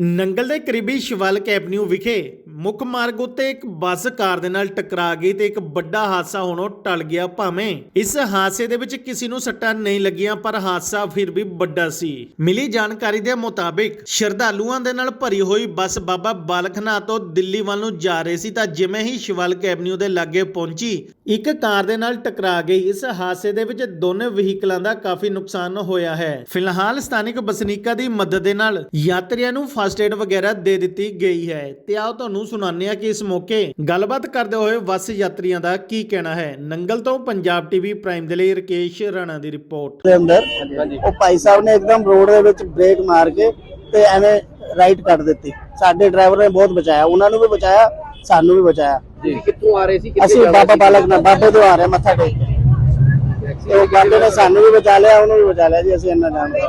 ਨੰਗਲ ਦੇ ਕਰੀਬੀ ਸ਼ਿਵਾਲਕ ਐਵਨਿਊ ਵਿਖੇ ਮੁੱਖ ਮਾਰਗ ਉੱਤੇ ਇੱਕ ਬੱਸ ਕਾਰ ਦੇ ਨਾਲ ਟਕਰਾ ਗਈ ਤੇ ਇੱਕ ਵੱਡਾ ਹਾਦਸਾ ਹੋਣੋਂ ਟਲ ਗਿਆ ਭਾਵੇਂ। ਇਸ ਹਾਦਸੇ ਦੇ ਵਿੱਚ ਕਿਸੇ ਨੂੰ ਸੱਟਾਂ ਨਹੀਂ ਲੱਗੀਆਂ, ਪਰ ਹਾਦਸਾ ਫਿਰ ਵੀ ਵੱਡਾ ਸੀ। ਮਿਲੀ ਜਾਣਕਾਰੀ ਦੇ ਮੁਤਾਬਿਕ, ਸ਼ਰਧਾਲੂਆਂ ਦੇ ਨਾਲ ਭਰੀ ਹੋਈ ਬੱਸ ਬਾਬਾ ਬਾਲਕਨਾਥ ਤੋਂ ਦਿੱਲੀ ਵੱਲ ਨੂੰ ਜਾ ਰਹੀ ਸੀ ਤਾਂ ਜਿਵੇਂ ਹੀ ਸ਼ਿਵਾਲਕ ਐਵਨਿਊ ਦੇ ਲਾਗੇ ਪਹੁੰਚੀ, ਇੱਕ ਕਾਰ ਦੇ ਨਾਲ ਟਕਰਾ ਗਈ। ਇਸ ਹਾਦਸੇ ਦੇ ਵਿੱਚ ਦੋਨੇ ਵਹੀਕਲਾਂ ਦਾ ਕਾਫੀ ਨੁਕਸਾਨ ਹੋਇਆ ਹੈ। ਫਿਲਹਾਲ ਸਥਾਨਕ ਵਸਨੀਕਾਂ ਦੀ ਮਦਦ ਦੇ ਨਾਲ ਯਾਤਰੀਆਂ ਨੂੰ ਫਸਟ ਏਡ ਵਗੈਰਾ ਦੇ ਦਿੱਤੀ ਗਈ ਹੈ। ਤੇ ਆਓ ਤੁਹਾਨੂੰ ਸੁਣਾਉਂਦੇ ਹਾਂ ਕਿ ਇਸ ਮੌਕੇ ਗੱਲਬਾਤ ਕਰਦੇ ਹੋਏ ਬੱਸ ਯਾਤਰੀਆਂ ਦਾ ਕੀ ਕਹਿਣਾ ਹੈ। ਨੰਗਲ ਤੋਂ ਪੰਜਾਬ ਟੀਵੀ ਪ੍ਰਾਈਮ ਦੇ ਲਈ ਰਕੇਸ਼ ਰਾਣਾ ਦੀ ਰਿਪੋਰਟ। ਦੇ ਅੰਦਰ ਉਹ ਭਾਈ ਸਾਹਿਬ ਨੇ ਇੱਕਦਮ ਰੋਡ ਦੇ ਵਿੱਚ ਬ੍ਰੇਕ ਮਾਰ ਕੇ ਤੇ ਐਵੇਂ ਰਾਈਟ ਕੱਟ ਦਿੱਤੀ। ਸਾਡੇ ਡਰਾਈਵਰ ਨੇ ਬਹੁਤ ਬਚਾਇਆ। ਉਹਨਾਂ ਨੂੰ ਵੀ ਬਚਾਇਆ ਸਾਨੂੰ ਵੀ ਬਚਾਇਆ। ਕਿੱਥੋਂ ਆ ਰਹੇ ਸੀ? ਕਿੱਥੇ ਅਸੀਂ ਬਾਬਾ? ਬਾਲਕ ਨਾਲ ਬਾਬੇ ਤੋਂ ਆ ਰਹੇ ਮੱਥਾ ਟੇਕ ਕੇ। ਤੇ ਉਹ ਬਾਬੇ ਨੇ ਸਾਨੂੰ ਵੀ ਬਚਾ ਲਿਆ ਉਹਨੂੰ ਵੀ ਬਚਾ ਲਿਆ ਜੀ ਅਸੀਂ ਇੰਨਾ ਜਾਣਦੇ।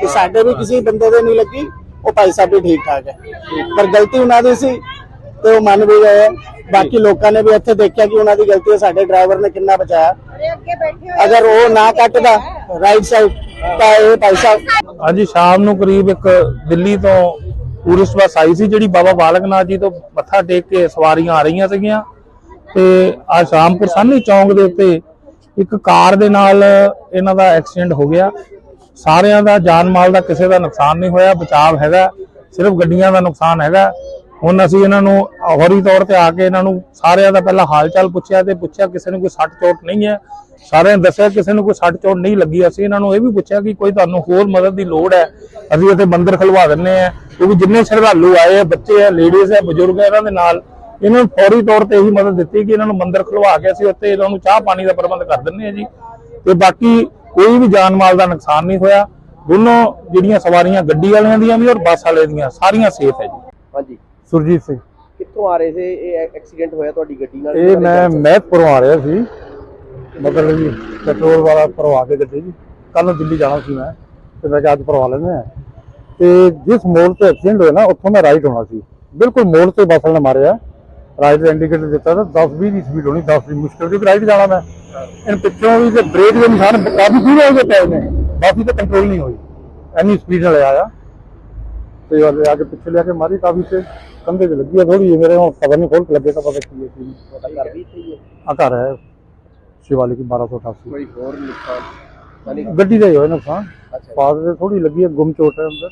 ਕਿ ਸਾਡੇ ਵੀ ਕਿਸੇ ਬੰਦੇ ਦੇ ਨਹੀਂ ਲੱਗੀ। ਉਹ ਭਾਈ ਸਾਹਿਬ ਵੀ ਠੀਕ ਠਾਕ ਹੈ। ਪਰ ਗਲਤੀ ਉਹਨਾਂ ਦੀ ਸੀ ਤੇ ਉਹ ਮੰਨ ਵੀ ਗਏ। ਬਾਕੀ ਲੋਕਾਂ ਨੇ ਵੀ ਇੱਥੇ ਦੇਖਿਆ ਕਿ ਉਹਨਾਂ ਦੀ ਗਲਤੀ ਹੈ ਸਾਡੇ ਡਰਾਈਵਰ ਨੇ ਕਿੰਨਾ ਬਚਾਇਆ। ਅਗਰ ਉਹ ਨਾ ਕੱਟਦਾ ਰਾਈਟ ਸਾਈਡ ਤਾਂ ਇਹ ਭਾਈ ਸਾਹਿਬ ਅੱਜ ਸ਼ਾਮ ਨੂੰ ਕਰੀਬ ਇੱਕ ਦਿੱਲੀ ਤੋਂ ਟੂਰਿਸਟ ਬੱਸ ਆਈ ਸੀ ਜਿਹੜੀ ਬਾਬਾ ਬਾਲਕ ਨਾਥ ਜੀ ਤੋਂ ਮੱਥਾ ਟੇਕ ਕੇ ਸਵਾਰੀਆਂ ਆ ਰਹੀਆਂ ਸੀਗੀਆਂ। ਤੇ ਆ ਸ਼ਾਮਪੁਰ ਸਾਹਨੀ ਚੌਂਕ ਦੇ ਉੱਤੇ ਇੱਕ ਕਾਰ ਦੇ ਨਾਲ ਇਹਨਾਂ ਦਾ ਐਕਸੀਡੈਂਟ ਹੋ ਗਿਆ। ਸਾਰਿਆਂ ਦਾ ਜਾਨ ਮਾਲ ਦਾ ਕਿਸੇ ਦਾ ਨੁਕਸਾਨ ਨਹੀਂ ਹੋਇਆ, ਬਚਾਵ ਹੈਗਾ, ਸਿਰਫ ਗੱਡੀਆਂ ਦਾ ਨੁਕਸਾਨ ਹੈਗਾ। ਹੁਣ ਅਸੀਂ ਇਹਨਾਂ ਨੂੰ ਹੌਰੀ ਤੌਰ ਤੇ ਆ ਕੇ ਇਹਨਾਂ ਨੂੰ ਸਾਰਿਆਂ ਦਾ ਪਹਿਲਾਂ ਹਾਲ ਪੁੱਛਿਆ ਤੇ ਪੁੱਛਿਆ ਕਿਸੇ ਨੂੰ ਕੋਈ ਸੱਟ ਚੋਟ ਨਹੀਂ ਹੈ। ਸਾਰਿਆਂ ਨੇ ਦੱਸਿਆ ਕਿਸੇ ਨੂੰ ਕੋਈ ਸੱਟ ਚੋਟ ਨਹੀਂ ਲੱਗੀ। ਅਸੀਂ ਇਹਨਾਂ ਨੂੰ ਇਹ ਵੀ ਪੁੱਛਿਆ ਕਿ ਕੋਈ ਤੁਹਾਨੂੰ ਹੋਰ ਮਦਦ ਦੀ ਲੋੜ ਹੈ? ਅਸੀਂ ਇੱਥੇ ਮੰਦਿਰ ਖਲਵਾ ਦਿੰਨੇ ਆ ਕਿਉਂਕਿ ਜਿੰਨੇ ਸ਼ਰਧਾਲੂ ਆਏ ਆ, ਬੱਚੇ ਆ ਲੇਡੀਜ਼ ਆ, ਬਜ਼ੁਰਗ ਆ, ਇਹਨਾਂ ਦੇ ਨਾਲ ਇਹਨਾਂ ਨੂੰ ਫੌਰੀ ਤੌਰ ਤੇ ਇਹੀ ਮਦਦ ਦਿੱਤੀ ਕਿ ਇਹਨਾਂ ਨੂੰ ਮੰਦਰ ਖਲਵਾ ਕੇ ਅਸੀਂ ਉੱਥੇ ਇਹਨਾਂ ਨੂੰ ਚਾਹ ਪਾਣੀ ਦਾ ਪ੍ਰਬੰਧ ਕਰ ਦਿੰਨੇ ਆ ਜੀ। ਤੇ ਬਾਕੀ ਕੋਈ ਵੀ ਜਾਨ ਮਾਲ ਦਾ ਨੁਕਸਾਨ ਨਹੀਂ ਹੋਇਆ। ਦੋਨੋਂ ਜਿਹੜੀਆਂ ਸਵਾਰੀਆਂ ਗੱਡੀ ਵਾਲਿਆਂ ਦੀਆਂ ਵੀ ਔਰ ਬੱਸ ਵਾਲੇ ਦੀਆਂ ਸਾਰੀਆਂ ਸੇਫ ਹੈ ਜੀ। ਹਾਂਜੀ। ਸੁਰਜੀਤ ਸਿੰਘ। ਕਿੱਥੋਂ ਆ ਰਹੇ ਸੀ? ਇਹ ਐਕਸੀਡੈਂਟ ਹੋਇਆ ਤੁਹਾਡੀ ਗੱਡੀ ਨਾਲ? ਇਹ ਮੈਂ ਮਹਿਤਪੁਰੋਂ ਆ ਰਿਹਾ ਸੀ। ਮਤਲਬ ਜੀ ਪੈਟਰੋਲ ਵਾਲਾ ਭਰਵਾ ਕੇ ਗੱਡੀ ਜੀ। ਕੱਲ ਨੂੰ ਦਿੱਲੀ ਜਾਣਾ ਸੀ ਮੈਂ ਤੇ ਮੈਂ ਕਿਹਾ ਅੱਜ ਭਰਵਾ ਲੈਂਦੇ ਆ ਤੇ ਜਿਸ ਮੋੜ ਤੇ ਐਕਸੀਡੈਂਟ ਹੋਇਆ ਨਾ ਉੱਥੋਂ ਮੈਂ ਰਾਈਟ ਹੋਣਾ ਸੀ। ਬਿਲਕੁਲ ਮੋੜ ਤੇ ਬੱਸ ਨੇ ਮਾਰਿਆ। ਰਾਈਟ ਇੰਡੀਕੇਟਰ ਦਿੱਤਾ ਤਾਂ 10 20 ਦੀ ਸਪੀਡ ਹੋਣੀ 10 ਦੀ ਮੁਸ਼ਕਿਲ ਦੀ ਰਾਈਟ ਜਾਣਾ ਮੈਂ। ਇਹਨ ਪਿੱਛੋਂ ਵੀ ਤੇ ਬ੍ਰੇਕ ਦੇ ਨਿਸ਼ਾਨ ਕਾਫੀ ਦੂਰ ਹੋ ਗਏ ਪਏ ਨੇ ਬਾਕੀ ਤਾਂ ਕੰਟਰੋਲ ਨਹੀਂ ਹੋਈ ਐਨੀ ਸਪੀਡ ਨਾਲ ਆਇਆ ਤੇ ਉਹ ਆ ਕੇ ਪਿੱਛੇ ਲਿਆ ਕੇ ਮਾਰੀ ਕਾਫੀ ਤੇ ਕੰਧੇ ਤੇ ਲੱਗੀ ਆ ਥੋੜੀ ਮੇਰੇ ਹੁਣ ਪਤਾ ਨਹੀਂ ਖੋਲ ਕੇ ਲੱਗੇ ਤਾਂ ਪਤਾ ਕੀ ਹੈ ਕੀ ਨਹੀਂ ਤੁਹਾਡਾ ਘਰ ਵੀ ਇੱਥੇ ਹੀ ਹੈ ਆ ਘਰ ਹੈ ਸ਼ਿਵਾਲਿਕ ਦੀ 1288 ਕੋਈ ਹੋਰ ਨੁਕਸਾਨ ਯਾਨੀ ਗੱਡੀ ਦਾ ਹੀ ਹੋਇਆ ਨੁਕਸਾਨ ਅੱਛਾ ਪਾਸ ਦੇ ਥੋੜੀ ਲੱਗੀ ਹੈ ਗੁੰਮ ਚੋਟ ਹੈ ਅੰਦਰ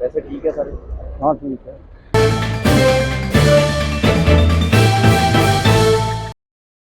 ਵੈਸੇ ਠੀਕ ਹੈ ਸਾਰੇ ਹਾਂ ਠੀਕ ਹੈ